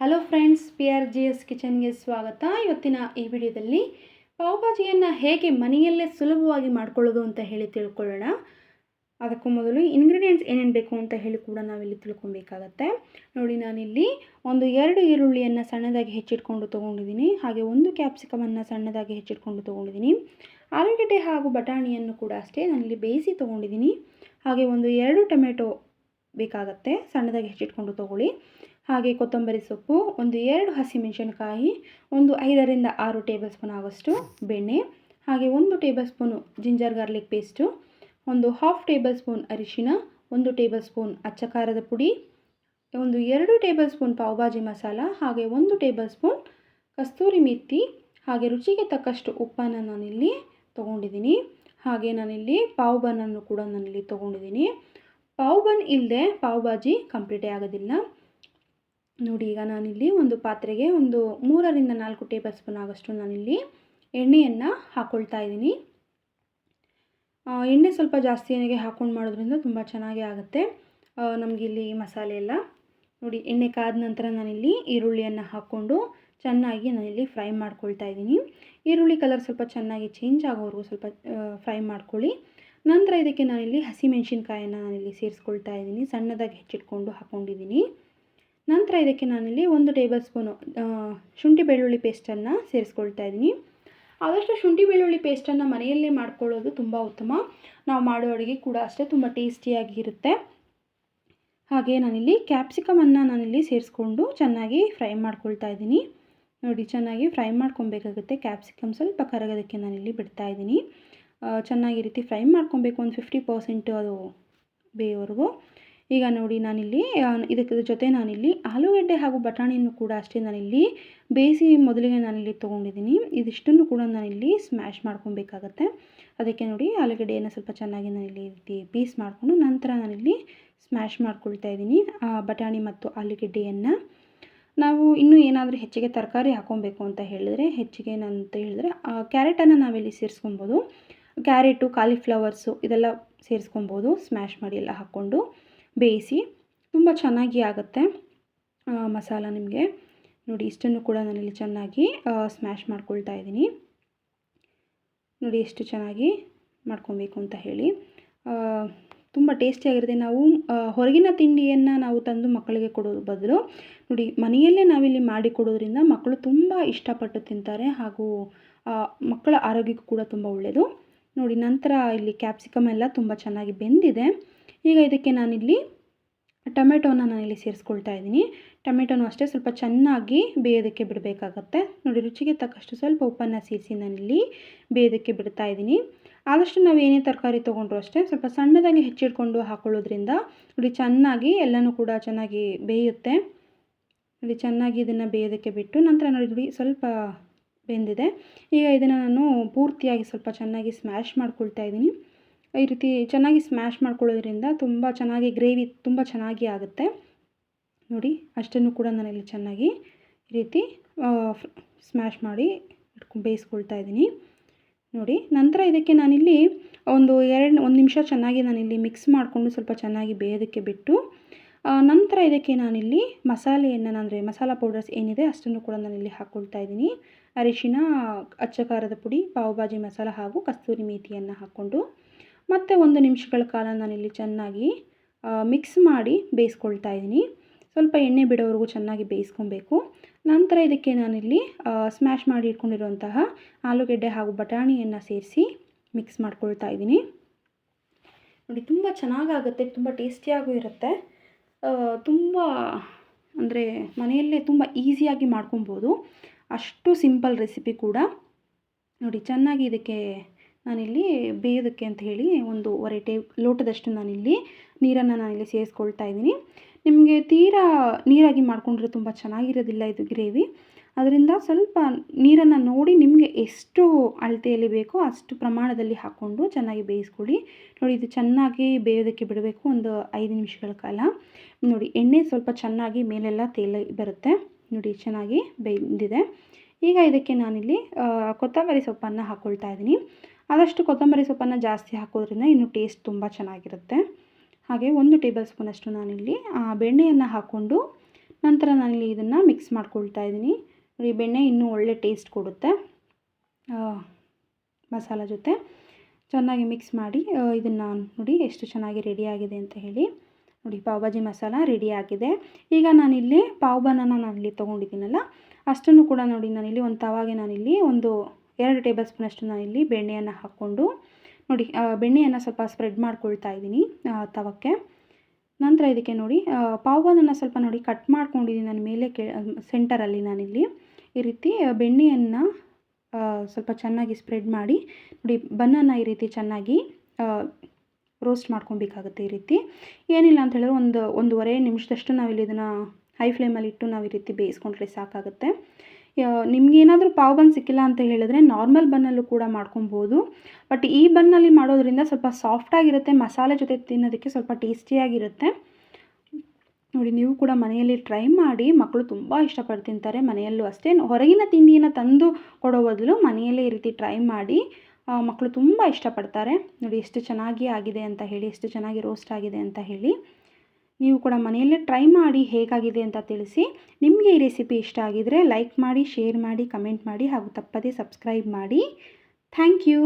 Hello friends P R G S ಕಿಚನ್ಗೆ ಸ್ವಾಗತ. ಇವತ್ತಿನ ಈ ವಿಡಿಯೋದಲ್ಲಿ ಪಾವ್ಭಾಜಿಯನ್ನು ಹೇಗೆ ಮನೆಯಲ್ಲೇ ಸುಲಭವಾಗಿ ಮಾಡ್ಕೊಳ್ಳೋದು ಅಂತ ಹೇಳಿ ತಿಳ್ಕೊಳ್ಳೋಣ. ಅದಕ್ಕೂ ಮೊದಲು ಇಂಗ್ರೀಡಿಯೆಂಟ್ಸ್ ಏನೇನು ಬೇಕು ಅಂತ ಹೇಳಿ ಕೂಡ ನಾವಿಲ್ಲಿ ತಿಳ್ಕೊಬೇಕಾಗತ್ತೆ. ನೋಡಿ, ನಾನಿಲ್ಲಿ ಒಂದು ಎರಡು ಈರುಳ್ಳಿಯನ್ನು ಸಣ್ಣದಾಗಿ ಹೆಚ್ಚಿಟ್ಕೊಂಡು ತೊಗೊಂಡಿದ್ದೀನಿ. ಹಾಗೆ ಒಂದು ಕ್ಯಾಪ್ಸಿಕಮನ್ನು ಸಣ್ಣದಾಗಿ ಹೆಚ್ಚಿಟ್ಕೊಂಡು ತೊಗೊಂಡಿದ್ದೀನಿ. ಆಲೂಗಡ್ಡೆ ಹಾಗೂ ಬಟಾಣಿಯನ್ನು ಕೂಡ ಅಷ್ಟೇ ನಾನಿಲ್ಲಿ ಬೇಯಿಸಿ ತೊಗೊಂಡಿದ್ದೀನಿ. ಹಾಗೆ ಒಂದು ಎರಡು ಟೊಮೆಟೊ ಬೇಕಾಗತ್ತೆ, ಸಣ್ಣದಾಗಿ ಹೆಚ್ಚಿಟ್ಕೊಂಡು ತೊಗೊಳ್ಳಿ. ಹಾಗೆ ಕೊತ್ತಂಬರಿ ಸೊಪ್ಪು, ಒಂದು ಎರಡು ಹಸಿಮೆಣಸಿನಕಾಯಿ, ಒಂದು ಐದರಿಂದ ಆರು ಟೇಬಲ್ ಸ್ಪೂನ್ ಆಗೋಷ್ಟು ಬೆಣ್ಣೆ, ಹಾಗೆ ಒಂದು table spoon ginger garlic paste, ಒಂದು ಹಾಫ್ ಟೇಬಲ್ ಸ್ಪೂನ್ ಅರಿಶಿನ ಒಂದು ಟೇಬಲ್ ಸ್ಪೂನ್ ಅಚ್ಚ ಖಾರದ ಪುಡಿ, ಒಂದು ಎರಡು ಟೇಬಲ್ ಸ್ಪೂನ್ ಪಾವ್ಭಾಜಿ ಮಸಾಲ, ಹಾಗೆ ಒಂದು ಟೇಬಲ್ ಸ್ಪೂನ್ ಕಸ್ತೂರಿ ಮೆತ್ತಿ ಹಾಗೆ ರುಚಿಗೆ ತಕ್ಕಷ್ಟು ಉಪ್ಪನ್ನು ನಾನಿಲ್ಲಿ ತೊಗೊಂಡಿದ್ದೀನಿ. ಹಾಗೆ ನಾನಿಲ್ಲಿ ಪಾವ್ ಬನ್ನನ್ನು ಕೂಡ ನಾನಿಲ್ಲಿ ತೊಗೊಂಡಿದ್ದೀನಿ. ಪಾವ್ ಬನ್ ಇಲ್ಲದೆ ಪಾವ್ ಭಾಜಿ ಕಂಪ್ಲೀಟೇ ಆಗೋದಿಲ್ಲ. ನೋಡಿ, ಈಗ ನಾನಿಲ್ಲಿ ಒಂದು ಪಾತ್ರೆಗೆ ಒಂದು ಮೂರರಿಂದ ನಾಲ್ಕು ಟೇಬಲ್ ಸ್ಪೂನ್ ಆಗೋಷ್ಟು ನಾನಿಲ್ಲಿ ಎಣ್ಣೆಯನ್ನು ಹಾಕ್ಕೊಳ್ತಾ ಇದ್ದೀನಿ. ಎಣ್ಣೆ ಸ್ವಲ್ಪ ಜಾಸ್ತಿ ಏನಿಗೆ ಹಾಕ್ಕೊಂಡು ಮಾಡೋದ್ರಿಂದ ತುಂಬ ಚೆನ್ನಾಗಿ ಆಗುತ್ತೆ. ನಮಗಿಲ್ಲಿ ಮಸಾಲೆ ಎಲ್ಲ. ನೋಡಿ, ಎಣ್ಣೆ ಕಾದ ನಂತರ ನಾನಿಲ್ಲಿ ಈರುಳ್ಳಿಯನ್ನು ಹಾಕ್ಕೊಂಡು ಚೆನ್ನಾಗಿ ನಾನಿಲ್ಲಿ ಫ್ರೈ ಮಾಡ್ಕೊಳ್ತಾ ಇದ್ದೀನಿ. ಈರುಳ್ಳಿ ಕಲರ್ ಸ್ವಲ್ಪ ಚೆನ್ನಾಗಿ ಚೇಂಜ್ ಆಗೋವರೆಗೂ ಸ್ವಲ್ಪ ಫ್ರೈ ಮಾಡ್ಕೊಳ್ಳಿ. ನಂತರ ಇದಕ್ಕೆ ನಾನಿಲ್ಲಿ ಹಸಿಮೆಣ್ಸಿನ್ಕಾಯನ್ನು ನಾನಿಲ್ಲಿ ಸೇರಿಸ್ಕೊಳ್ತಾ ಇದ್ದೀನಿ. ಸಣ್ಣದಾಗಿ ಹೆಚ್ಚಿಟ್ಕೊಂಡು ಹಾಕ್ಕೊಂಡಿದ್ದೀನಿ ನಂತರ ಇದಕ್ಕೆ ನಾನಿಲ್ಲಿ ಒಂದು ಟೇಬಲ್ ಸ್ಪೂನು ಶುಂಠಿ ಬೆಳ್ಳುಳ್ಳಿ ಪೇಸ್ಟನ್ನು ಸೇರಿಸ್ಕೊಳ್ತಾ ಇದ್ದೀನಿ. ಆದಷ್ಟು ಶುಂಠಿ ಬೆಳ್ಳುಳ್ಳಿ ಪೇಸ್ಟನ್ನು ಮನೆಯಲ್ಲೇ ಮಾಡ್ಕೊಳ್ಳೋದು ತುಂಬ ಉತ್ತಮ. ನಾವು ಮಾಡೋ ಅಡುಗೆ ಕೂಡ ಅಷ್ಟೇ ತುಂಬ ಟೇಸ್ಟಿಯಾಗಿರುತ್ತೆ. ಹಾಗೆ ನಾನಿಲ್ಲಿ ಕ್ಯಾಪ್ಸಿಕಮನ್ನು ನಾನಿಲ್ಲಿ ಸೇರಿಸ್ಕೊಂಡು ಚೆನ್ನಾಗಿ ಫ್ರೈ ಮಾಡ್ಕೊಳ್ತಾ ಇದ್ದೀನಿ. ನೋಡಿ, ಚೆನ್ನಾಗಿ ಫ್ರೈ ಮಾಡ್ಕೊಬೇಕಾಗುತ್ತೆ. ಕ್ಯಾಪ್ಸಿಕಮ್ ಸ್ವಲ್ಪ ಕರಗೋದಕ್ಕೆ ನಾನಿಲ್ಲಿ ಬಿಡ್ತಾ ಇದ್ದೀನಿ. ಚೆನ್ನಾಗಿ ರೀತಿ ಫ್ರೈ ಮಾಡ್ಕೊಬೇಕು. ಒಂದು ಫಿಫ್ಟಿ ಪರ್ಸೆಂಟು ಅದು ಬೇಯೋವರೆಗೂ. ಈಗ ನೋಡಿ ನಾನಿಲ್ಲಿ ಇದಕ್ಕೆ ಜೊತೆ ನಾನಿಲ್ಲಿ ಆಲೂಗಡ್ಡೆ ಹಾಗೂ ಬಟಾಣಿಯನ್ನು ಕೂಡ ಅಷ್ಟೇ ನಾನಿಲ್ಲಿ ಬೇಯಿಸಿ ಮೊದಲಿಗೆ ನಾನಿಲ್ಲಿ ತೊಗೊಂಡಿದ್ದೀನಿ. ಇದಿಷ್ಟನ್ನು ಕೂಡ ನಾನಿಲ್ಲಿ ಸ್ಮ್ಯಾಶ್ ಮಾಡ್ಕೊಬೇಕಾಗತ್ತೆ. ಅದಕ್ಕೆ ನೋಡಿ ಆಲೂಗಡ್ಡೆಯನ್ನು ಸ್ವಲ್ಪ ಚೆನ್ನಾಗಿ ನಾನಿಲ್ಲಿ ರೀತಿ ಪೀಸ್ ಮಾಡಿಕೊಂಡು ನಂತರ ನಾನಿಲ್ಲಿ ಸ್ಮ್ಯಾಶ್ ಮಾಡ್ಕೊಳ್ತಾ ಇದ್ದೀನಿ ಬಟಾಣಿ ಮತ್ತು ಆಲೂಗಡ್ಡೆಯನ್ನು. ನಾವು ಇನ್ನೂ ಏನಾದರೂ ಹೆಚ್ಚಿಗೆ ತರಕಾರಿ ಹಾಕೊಬೇಕು ಅಂತ ಹೇಳಿದ್ರೆ, ಹೆಚ್ಚಿಗೆ ಏನಂತ ಹೇಳಿದ್ರೆ ಕ್ಯಾರೆಟನ್ನು ನಾವಿಲ್ಲಿ ಸೇರಿಸ್ಕೊಬೋದು. ಕ್ಯಾರೆಟು ಕಾಲಿಫ್ಲವರ್ಸು ಇದೆಲ್ಲ ಸೇರಿಸ್ಕೊಬೋದು ಸ್ಮ್ಯಾಶ್ ಮಾಡಿ ಎಲ್ಲ ಹಾಕ್ಕೊಂಡು. ಬೇಯಿಸಿ ತುಂಬ ಚೆನ್ನಾಗಿ ಆಗುತ್ತೆ ಮಸಾಲ ನಿಮಗೆ. ನೋಡಿ, ಇಷ್ಟನ್ನು ಕೂಡ ನಾನಿಲ್ಲಿ ಚೆನ್ನಾಗಿ ಸ್ಮ್ಯಾಶ್ ಮಾಡ್ಕೊಳ್ತಾ ಇದ್ದೀನಿ. ನೋಡಿ, ಎಷ್ಟು ಚೆನ್ನಾಗಿ ಮಾಡ್ಕೊಬೇಕು ಅಂತ ಹೇಳಿ. ತುಂಬ ಟೇಸ್ಟಿಯಾಗಿರುತ್ತೆ ನಾವು ಹೊರಗಿನ ತಿಂಡಿಯನ್ನು ನಾವು ತಂದು ಮಕ್ಕಳಿಗೆ ಕೊಡೋ ಬದಲು, ನೋಡಿ, ಮನೆಯಲ್ಲೇ ನಾವಿಲ್ಲಿ ಮಾಡಿ ಕೊಡೋದ್ರಿಂದ ಮಕ್ಕಳು ತುಂಬ ಇಷ್ಟಪಟ್ಟು ತಿಂತಾರೆ ಹಾಗೂ ಮಕ್ಕಳ ಆರೋಗ್ಯಕ್ಕೂ ಕೂಡ ತುಂಬ ಒಳ್ಳೆಯದು ನೋಡಿ, ನಂತರ ಇಲ್ಲಿ ಕ್ಯಾಪ್ಸಿಕಮ್ ಎಲ್ಲ ತುಂಬ ಚೆನ್ನಾಗಿ ಬೆಂದಿದೆ. ಈಗ ಇದಕ್ಕೆ ನಾನಿಲ್ಲಿ ಟೊಮೆಟೋನ ನಾನಿಲ್ಲಿ ಸೇರಿಸ್ಕೊಳ್ತಾ ಇದ್ದೀನಿ. ಟೊಮೆಟೊನೂ ಅಷ್ಟೇ ಸ್ವಲ್ಪ ಚೆನ್ನಾಗಿ ಬೇಯೋದಕ್ಕೆ ಬಿಡಬೇಕಾಗತ್ತೆ. ನೋಡಿ, ರುಚಿಗೆ ತಕ್ಕಷ್ಟು ಸ್ವಲ್ಪ ಉಪ್ಪನ್ನು ಸೇರಿಸಿ ನಾನಿಲ್ಲಿ ಬೇಯೋದಕ್ಕೆ ಬಿಡ್ತಾ ಇದ್ದೀನಿ. ಆದಷ್ಟು ನಾವು ಏನೇ ತರಕಾರಿ ತೊಗೊಂಡ್ರು ಅಷ್ಟೇ ಸ್ವಲ್ಪ ಸಣ್ಣದಾಗಿ ಹೆಚ್ಚಿಡ್ಕೊಂಡು ಹಾಕೊಳ್ಳೋದ್ರಿಂದ ನೋಡಿ ಚೆನ್ನಾಗಿ ಎಲ್ಲನೂ ಕೂಡ ಚೆನ್ನಾಗಿ ಬೇಯುತ್ತೆ. ನೋಡಿ, ಚೆನ್ನಾಗಿ ಇದನ್ನು ಬೇಯೋದಕ್ಕೆ ಬಿಟ್ಟು ನಂತರ ನೋಡಿ ಸ್ವಲ್ಪ ಬೆಂದಿದೆ. ಈಗ ಇದನ್ನು ನಾನು ಪೂರ್ತಿಯಾಗಿ ಸ್ವಲ್ಪ ಚೆನ್ನಾಗಿ ಸ್ಮ್ಯಾಶ್ ಮಾಡ್ಕೊಳ್ತಾ ಇದ್ದೀನಿ. ಈ ರೀತಿ ಚೆನ್ನಾಗಿ ಸ್ಮ್ಯಾಶ್ ಮಾಡ್ಕೊಳ್ಳೋದ್ರಿಂದ ತುಂಬ ಚೆನ್ನಾಗಿ ಗ್ರೇವಿ ತುಂಬ ಚೆನ್ನಾಗಿ ಆಗುತ್ತೆ. ನೋಡಿ, ಅಷ್ಟನ್ನು ಕೂಡ ನಾನಿಲ್ಲಿ ಚೆನ್ನಾಗಿ ಈ ರೀತಿ ಸ್ಮ್ಯಾಶ್ ಮಾಡಿ ಇಟ್ಕೊಂಡು ಬೇಯಿಸ್ಕೊಳ್ತಾ ಇದ್ದೀನಿ. ನೋಡಿ, ನಂತರ ಇದಕ್ಕೆ ನಾನಿಲ್ಲಿ ಒಂದು ಎರಡು, ಒಂದು ನಿಮಿಷ ಚೆನ್ನಾಗಿ ನಾನಿಲ್ಲಿ ಮಿಕ್ಸ್ ಮಾಡಿಕೊಂಡು ಸ್ವಲ್ಪ ಚೆನ್ನಾಗಿ ಬೇಯೋದಕ್ಕೆ ಬಿಟ್ಟು ನಂತರ ಇದಕ್ಕೆ ನಾನಿಲ್ಲಿ ಮಸಾಲೆಯನ್ನು ಅಂದರೆ ಮಸಾಲ ಪೌಡರ್ಸ್ ಏನಿದೆ ಅಷ್ಟನ್ನು ಕೂಡ ನಾನಿಲ್ಲಿ ಹಾಕ್ಕೊಳ್ತಾ ಇದ್ದೀನಿ. ಅರಿಶಿನ ಅಚ್ಚ ಖಾರದ ಪುಡಿ ಪಾವ್ಭಾಜಿ ಮಸಾಲ ಹಾಗೂ ಕಸ್ತೂರಿ ಮೇಥಿಯನ್ನು ಹಾಕ್ಕೊಂಡು. ಮತ್ತು ಒಂದು ನಿಮಿಷಗಳ ಕಾಲ ನಾನಿಲ್ಲಿ ಚೆನ್ನಾಗಿ ಮಿಕ್ಸ್ ಮಾಡಿ ಬೇಯಿಸ್ಕೊಳ್ತಾ ಇದ್ದೀನಿ. ಸ್ವಲ್ಪ ಎಣ್ಣೆ ಬಿಡೋವರೆಗೂ ಚೆನ್ನಾಗಿ ಬೇಯಿಸ್ಕೊಬೇಕು. ನಂತರ ಇದಕ್ಕೆ ನಾನಿಲ್ಲಿ ಸ್ಮ್ಯಾಶ್ ಮಾಡಿ ಇಟ್ಕೊಂಡಿರುವಂತಹ ಆಲೂಗೆಡ್ಡೆ ಹಾಗೂ ಬಟಾಣಿಯನ್ನು ಸೇರಿಸಿ ಮಿಕ್ಸ್ ಮಾಡ್ಕೊಳ್ತಾ ಇದ್ದೀನಿ. ನೋಡಿ, ತುಂಬ ಚೆನ್ನಾಗಾಗುತ್ತೆ, ತುಂಬ ಟೇಸ್ಟಿಯಾಗೂ ಇರುತ್ತೆ. ತುಂಬ, ಅಂದರೆ ಮನೆಯಲ್ಲೇ ತುಂಬ ಈಸಿಯಾಗಿ ಮಾಡ್ಕೊಬೋದು ಅಷ್ಟು ಸಿಂಪಲ್ ರೆಸಿಪಿ ಕೂಡ. ನೋಡಿ, ಚೆನ್ನಾಗಿ ಇದಕ್ಕೆ ನಾನಿಲ್ಲಿ ಬೇಯೋದಕ್ಕೆ ಅಂತ ಹೇಳಿ ಒಂದು ಟೇ ಲೋಟದಷ್ಟು ನಾನಿಲ್ಲಿ ನೀರನ್ನು ನಾನಿಲ್ಲಿ ಸೇರಿಸ್ಕೊಳ್ತಾ ಇದ್ದೀನಿ. ನಿಮಗೆ ತೀರಾ ನೀರಾಗಿ ಮಾಡಿಕೊಂಡ್ರೆ ತುಂಬ ಚೆನ್ನಾಗಿರೋದಿಲ್ಲ ಇದು ಗ್ರೇವಿ. ಅದರಿಂದ ಸ್ವಲ್ಪ ನೀರನ್ನು ನೋಡಿ ನಿಮಗೆ ಎಷ್ಟು ಅಳತೆಯಲ್ಲಿ ಬೇಕೋ ಅಷ್ಟು ಪ್ರಮಾಣದಲ್ಲಿ ಹಾಕ್ಕೊಂಡು ಚೆನ್ನಾಗಿ ಬೇಯಿಸ್ಕೊಳ್ಳಿ. ನೋಡಿ, ಇದು ಚೆನ್ನಾಗಿ ಬೇಯೋದಕ್ಕೆ ಬಿಡಬೇಕು ಒಂದು ಐದು ನಿಮಿಷಗಳ ಕಾಲ. ನೋಡಿ, ಎಣ್ಣೆ ಸ್ವಲ್ಪ ಚೆನ್ನಾಗಿ ಮೇಲೆಲ್ಲ ತೇಲ ಬರುತ್ತೆ. ನೋಡಿ, ಚೆನ್ನಾಗಿ ಬೆಂದಿದೆ. ಈಗ ಇದಕ್ಕೆ ನಾನಿಲ್ಲಿ ಕೊತ್ತಂಬರಿ ಸೊಪ್ಪನ್ನು ಹಾಕ್ಕೊಳ್ತಾ ಇದ್ದೀನಿ. ಆದಷ್ಟು ಕೊತ್ತಂಬರಿ ಸೊಪ್ಪನ್ನು ಜಾಸ್ತಿ ಹಾಕೋದ್ರಿಂದ ಇನ್ನು ಟೇಸ್ಟ್ ತುಂಬ ಚೆನ್ನಾಗಿರುತ್ತೆ. ಹಾಗೆ ಒಂದು ಟೇಬಲ್ ಸ್ಪೂನಷ್ಟು ನಾನಿಲ್ಲಿ ಬೆಣ್ಣೆಯನ್ನು ಹಾಕ್ಕೊಂಡು ನಂತರ ನಾನಿಲ್ಲಿ ಇದನ್ನು ಮಿಕ್ಸ್ ಮಾಡ್ಕೊಳ್ತಾ ಇದ್ದೀನಿ. ನೋಡಿ, ಬೆಣ್ಣೆ ಇನ್ನೂ ಒಳ್ಳೆ ಟೇಸ್ಟ್ ಕೊಡುತ್ತೆ. ಮಸಾಲ ಜೊತೆ. ಚೆನ್ನಾಗಿ ಮಿಕ್ಸ್ ಮಾಡಿ ಇದನ್ನು ನೋಡಿ ಎಷ್ಟು ಚೆನ್ನಾಗಿ ರೆಡಿಯಾಗಿದೆ ಅಂತ ಹೇಳಿ. ನೋಡಿ ಪಾವ್ ಭಾಜಿ ಮಸಾಲ ರೆಡಿ ಆಗಿದೆ. ಈಗ ನಾನಿಲ್ಲಿ ಪಾವ್ ಬನಾನ ನಾನಿಲ್ಲಿ ತೊಗೊಂಡಿದ್ದೀನಲ್ಲ, ಅಷ್ಟನ್ನು ಕೂಡ ನೋಡಿ, ನಾನಿಲ್ಲಿ ಒಂದು ತವಾಗೆ ನಾನಿಲ್ಲಿ ಒಂದು ಎರಡು ಟೇಬಲ್ ಸ್ಪೂನಷ್ಟು ಇಲ್ಲಿ ಬೆಣ್ಣೆಯನ್ನು ಹಾಕ್ಕೊಂಡು ನೋಡಿ ಬೆಣ್ಣೆಯನ್ನು ಸ್ವಲ್ಪ ಸ್ಪ್ರೆಡ್ ಮಾಡ್ಕೊಳ್ತಾ ಇದ್ದೀನಿ ತವಕ್ಕೆ. ನಂತರ ಇದಕ್ಕೆ ನೋಡಿ ಪಾವನನ್ನು ಸ್ವಲ್ಪ ನೋಡಿ ಕಟ್ ಮಾಡ್ಕೊಂಡಿದ್ದೀನಿ ನಾನು ಮೇಲೆ ಕೆ ಸೆಂಟರಲ್ಲಿ ನಾನಿಲ್ಲಿ. ಈ ರೀತಿ ಬೆಣ್ಣೆಯನ್ನು ಸ್ವಲ್ಪ ಚೆನ್ನಾಗಿ ಸ್ಪ್ರೆಡ್ ಮಾಡಿ ನೋಡಿ ಬನ್ನನ್ನು ಈ ರೀತಿ ಚೆನ್ನಾಗಿ ರೋಸ್ಟ್ ಮಾಡ್ಕೊಬೇಕಾಗುತ್ತೆ ಈ ರೀತಿ. ಏನಿಲ್ಲ ಅಂತ ಹೇಳಿದ್ರೆ ಒಂದು, ಒಂದೂವರೆ ನಿಮಿಷದಷ್ಟು ನಾವಿಲ್ಲಿ ಇದನ್ನು ಹೈ ಫ್ಲೇಮಲ್ಲಿ ಇಟ್ಟು ನಾವು ಈ ರೀತಿ ಬೇಯಿಸ್ಕೊಂಡ್ರೆ ಸಾಕಾಗುತ್ತೆ. ನಿಮ್ಗೆ ಏನಾದರೂ ಪಾವ್ ಬನ್ ಸಿಕ್ಕಿಲ್ಲ ಅಂತ ಹೇಳಿದ್ರೆ ನಾರ್ಮಲ್ ಬನ್ನಲ್ಲೂ ಕೂಡ ಮಾಡ್ಕೊಬೋದು. ಬಟ್ ಈ ಬನ್ನಲ್ಲಿ ಮಾಡೋದ್ರಿಂದ ಸ್ವಲ್ಪ ಸಾಫ್ಟಾಗಿರುತ್ತೆ ಮಸಾಲೆ ಜೊತೆ ತಿನ್ನೋದಕ್ಕೆ ಸ್ವಲ್ಪ ಟೇಸ್ಟಿಯಾಗಿರುತ್ತೆ ನೋಡಿ, ನೀವು ಕೂಡ ಮನೆಯಲ್ಲಿ ಟ್ರೈ ಮಾಡಿ ಮಕ್ಕಳು ತುಂಬ ಇಷ್ಟಪಟ್ಟು ತಿಂತಾರೆ, ಮನೆಯಲ್ಲೂ ಅಷ್ಟೇ. ಹೊರಗಿನ ತಿಂಡಿಯನ್ನು ತಂದು ಕೊಡೋ ಬದಲು ಮನೆಯಲ್ಲೇ ರೀತಿ ಟ್ರೈ ಮಾಡಿ ಮಕ್ಕಳು ತುಂಬ ಇಷ್ಟಪಡ್ತಾರೆ. ನೋಡಿ, ಎಷ್ಟು ಚೆನ್ನಾಗಿ ಆಗಿದೆ ಅಂತ ಹೇಳಿ, ಎಷ್ಟು ಚೆನ್ನಾಗಿ ರೋಸ್ಟ್ ಆಗಿದೆ ಅಂತ ಹೇಳಿ. ನೀವು ಕೂಡ ಮನೆಯಲ್ಲೇ ಟ್ರೈ ಮಾಡಿ ಹೇಗಾಗಿದೆ ಅಂತ ತಿಳಿಸಿ. ನಿಮಗೆ ಈ ರೆಸಿಪಿ ಇಷ್ಟ ಆಗಿದರೆ ಲೈಕ್ ಮಾಡಿ ಶೇರ್ ಮಾಡಿ ಕಮೆಂಟ್ ಮಾಡಿ ಹಾಗೂ ತಪ್ಪದೇ ಸಬ್ಸ್ಕ್ರೈಬ್ ಮಾಡಿ. Thank you